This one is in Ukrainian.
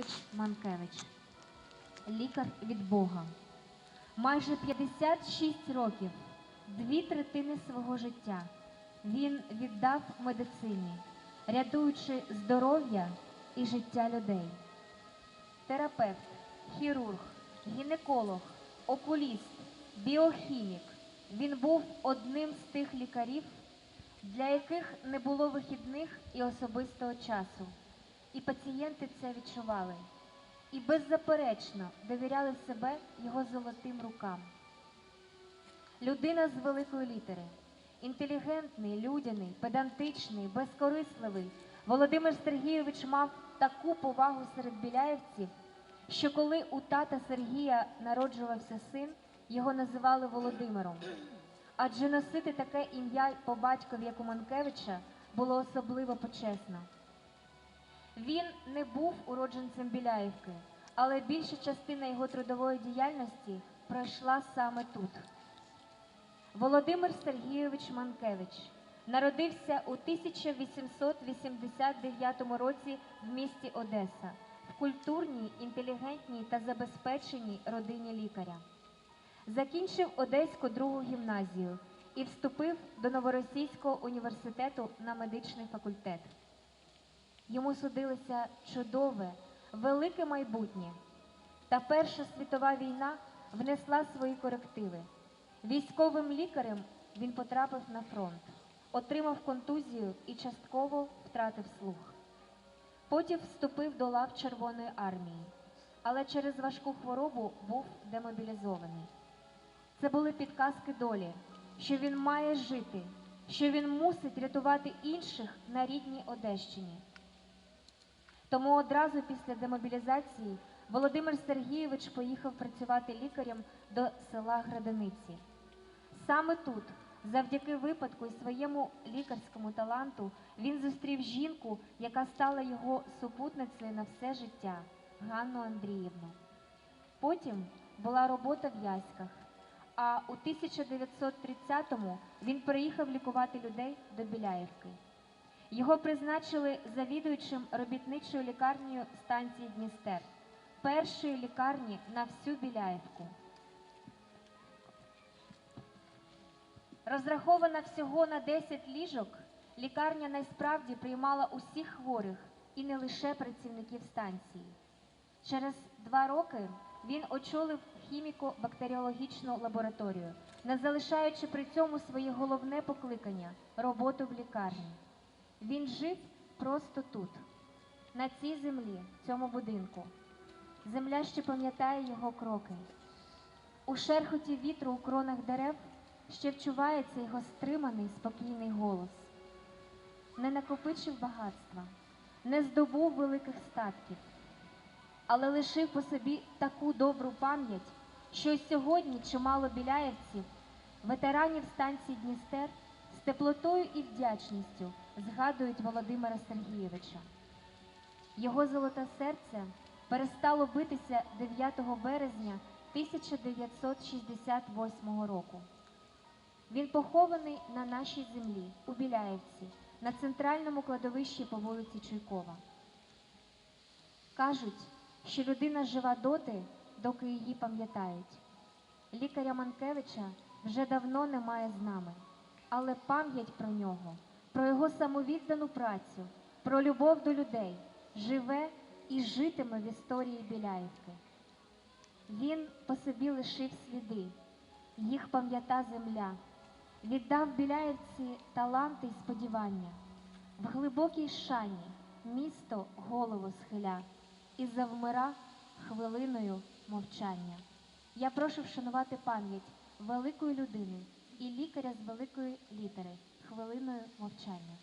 Сергійович Манкевич, лікар від Бога. Майже 56 років, дві третини свого життя він віддав медицині, рятуючи здоров'я і життя людей. Терапевт, хірург, гінеколог, окуліст, біохімік. Він був одним з тих лікарів, для яких не було вихідних і особистого часу. І пацієнти це відчували. І беззаперечно довіряли себе його золотим рукам. Людина з великої літери, інтелігентний, людяний, педантичний, безкорисливий. Володимир Сергійович мав таку повагу серед біляївців, що коли у тата Сергія народжувався син, його називали Володимиром. Адже носити таке ім'я по батькові, як у Манкевича, було особливо почесно. Він не був уродженцем Біляївки, але більша частина його трудової діяльності пройшла саме тут. Володимир Сергійович Манкевич народився у 1889 році в місті Одеса в культурній, інтелігентній та забезпеченій родині лікаря. Закінчив Одеську другу гімназію і вступив до Новоросійського університету на медичний факультет. Йому судилося чудове, велике майбутнє. Та Перша світова війна внесла свої корективи. Військовим лікарем він потрапив на фронт, отримав контузію і частково втратив слух. Потім вступив до лав Червоної армії, але через важку хворобу був демобілізований. Це були підказки долі, що він має жити, що він мусить рятувати інших на рідній Одещині. Тому одразу після демобілізації Володимир Сергійович поїхав працювати лікарем до села Градениці. Саме тут, завдяки випадку і своєму лікарському таланту, він зустрів жінку, яка стала його супутницею на все життя Ганну Андріївну. Потім була робота в Яськах, а у 1930-му він приїхав лікувати людей до Біляївки. Його призначили завідуючим робітничою лікарнею станції Дністер, першої лікарні на всю Біляївку. Розрахована всього на 10 ліжок, лікарня найсправді приймала усіх хворих і не лише працівників станції. Через два роки він очолив хіміко-бактеріологічну лабораторію, не залишаючи при цьому своє головне покликання роботу в лікарні. Він жив просто тут, на цій землі, в цьому будинку. Земля ще пам'ятає його кроки. У шерхоті вітру у кронах дерев ще вчувається його стриманий, спокійний голос. Не накопичив багатства, не здобув великих статків, але лишив по собі таку добру пам'ять, що й сьогодні чимало біляєвців, ветеранів станції Дністер з теплотою і вдячністю згадують Володимира Сергійовича. Його золоте серце перестало битися 9 березня 1968 року. Він похований на нашій землі у Біляєвці на центральному кладовищі по вулиці Чуйкова. Кажуть, що людина жива доти, доки її пам'ятають. Лікаря Манкевича вже давно немає з нами, але пам'ять про нього, про його самовіддану працю, про любов до людей живе і житиме в історії Біляївки. Він по собі лишив сліди, їх пам'ята земля, віддав Біляївці таланти й сподівання. В глибокій шані місто голову схиля і завмира хвилиною мовчання. Я прошу вшанувати пам'ять великої людини і лікаря з великої літери хвилиною мовчання.